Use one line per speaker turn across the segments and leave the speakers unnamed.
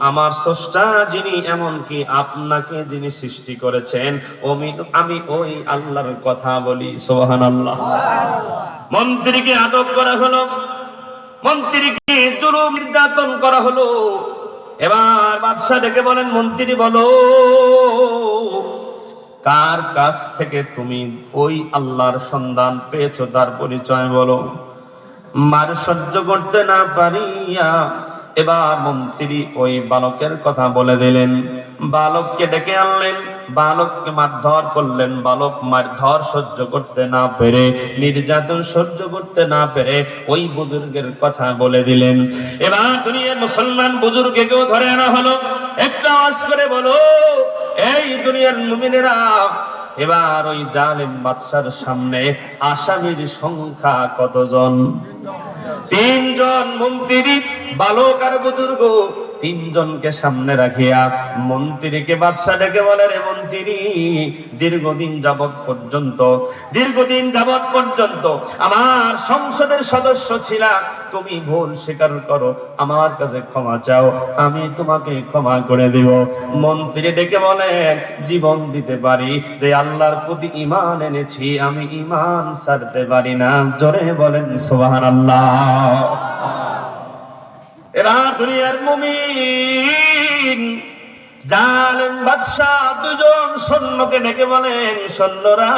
আমার স্রষ্টা যিনি এমনকি আপনাকে যিনি সৃষ্টি করেছেন আমি ওই আল্লাহর কথা বলি সোহান আল্লাহ মন্ত্রীকে আটক করা হলো, মন্ত্রীকে জুলুম নির্যাতন করা হলো। এবার বাদশাহ ডেকে বলেন, মন্ত্রী বলো, কার কাছ থেকে তুমি ওই আল্লাহর সন্ধান পেয়েছ? তার পরিচয় বলো। মার সহ্য করতে না পারিয়া এবার মন্ত্রী ওই বালকের কথা বলে দিলেন। বালককে ডেকে আনলেন, বালককে মারধর করলেন। বালক মারধর সহ্য করতে না পেরে, নির্যাতন সহ্য করতে না পেরে ওই বুজুর্গের কথা বলে দিলেন। এবার দুনিয়ার মুসলমান বুজুর্গকেও ধরে আনা হলো। একটা আওয়াজ করে বলো, এই দুনিয়ার মুমিনেরা, এবার ওই জালেম বাদশার সামনে আসামির সংখ্যা কতজন? তিনজন মন্ত্রী বালক আর বুজুর্গ তিনজনকে সামনে রাখিয়া মন্ত্রীকে, বাদশাহ ডেকে বলে, রে মন্ত্রী, দীর্ঘদিন যাবৎ পর্যন্ত, দীর্ঘদিন যাবৎ পর্যন্ত আমার সংসদের সদস্য ছিলা, তুমি ভুল স্বীকার করো, আমার কাছে ক্ষমা চাও, আমি তোমাকে ক্ষমা করে দিব। মন্ত্রী ডেকে বলেন জীবন দিতে পারি, যে আল্লাহর প্রতি ইমান এনেছি, আমি ইমান ছাড়তে পারি না। জোরে বলেন সোহান আল্লাহ দুনিয়ার মুমিন। জালেম বাদশাহ দুজন সৈন্যকে ডেকে বলেন সৈন্যরা,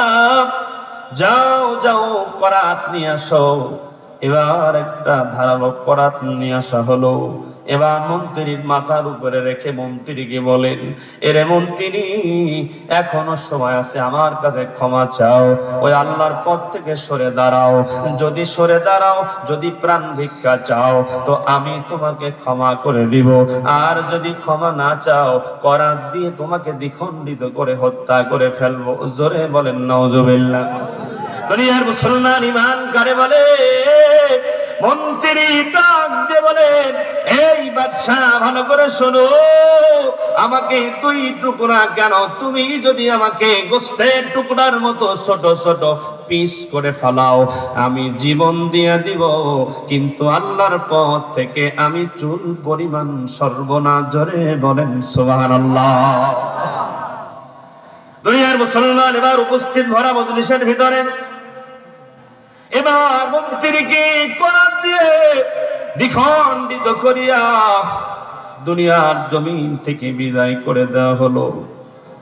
যাও যাও, করাত নিয়ে আসো। এবার একটা ধারালো করাত নিয়ে আসা হলো। এবার মন্ত্রীর মাথার উপরে রেখে মন্ত্রীকে বলেন, এরে মন্ত্রী এখনও সময় আছে, আমার কাছে ক্ষমা চাও, ওই আল্লাহর পথ থেকে সরে দাঁড়াও, যদি সরে দাঁড়াও, যদি প্রাণ ভিক্ষা চাও, তো আমি তোমাকে ক্ষমা করে দিব, আর যদি ক্ষমা না চাও করার দিয়ে তোমাকে দ্বিখণ্ডিত করে হত্যা করে ফেলব। জোরে বলেন নওজুবিল্লাহ দুনিয়ার মুসলমান ইমান কারে বলে মন্ত্রী বলেন, এই ভালো করে আমাকে তুই টুকরা কেন? তুমি যদি আমাকে গোস্তের টুকরার মতো ছোট ছোট পিস করে ফেলাও, আমি জীবন দিয়া দিব। কিন্তু আল্লাহর পথ থেকে আমি চুল পরিমাণ সর্বনা জরে বলেন সোহান আল্লাহ দুনিয়ার মুসলমান এবার উপস্থিত ভরা মজলিসের ভিতরে এবার মন্ত্রীকে কোরআন দিয়ে দ্বিখণ্ডিত করিয়া দুনিয়ার জমিন থেকে বিদায় করে দেওয়া হলো।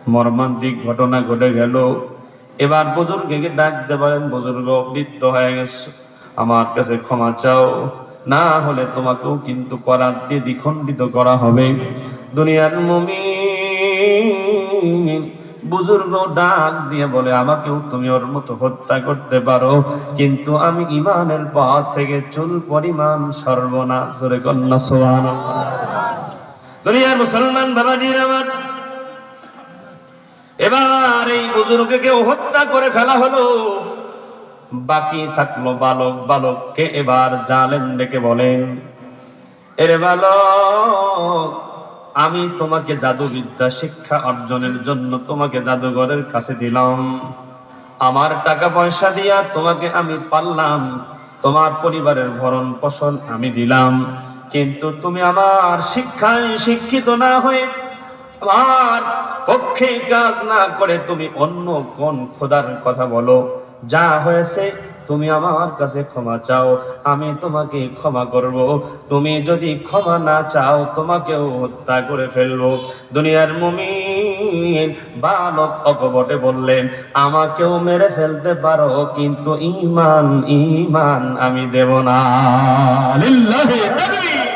মর্মান্তিক ঘটনা ঘটে গেল। এবার বুজুর্গকে ডাক পারেন বুজুর্গ বৃত্ত হয়ে গেছে। আমার কাছে ক্ষমা চাও। না হলে তোমাকেও কিন্তু করার দিয়ে দ্বিখণ্ডিত করা হবে। দুনিয়ার মুমিন বুজুর্গ ডাক দিয়ে বলে, আমাকেও তুমি ওর মতো হত্যা করতে পারো, কিন্তু আমি ইমানের পথ থেকে চুল পরিমাণ সর্বনা জোরে কন্যা সোহান মুসলমান বাবাজির আমার, এবার এই বুজুর্গকে হত্যা করে ফেলা হলো। বাকি থাকল বালক, বালককে এবার জালেন ডেকে বলেন, এরে বালক আমি তোমাকে জাদুবিদ্যা শিক্ষা অর্জনের জন্য তোমাকে জাদুঘরের কাছে দিলাম। আমার টাকা পয়সা দিয়া তোমাকে আমি পারলাম। তোমার পরিবারের ভরণ পোষণ আমি দিলাম। কিন্তু তুমি আমার শিক্ষায় শিক্ষিত না হয়ে আমার পক্ষে কাজ না করে তুমি অন্য কোন খোদার কথা বলো। যা হয়েছে তুমি আমার কাছে ক্ষমা চাও, আমি তোমাকে ক্ষমা করব। তুমি যদি ক্ষমা না চাও, তোমাকেও হত্যা করে ফেলব। দুনিয়ার মুমিন বালক অকপটে বললেন, আমাকেও মেরে ফেলতে পারো, কিন্তু ইমান ইমান আমি দেব না। লিল্লাহি তাকবীর।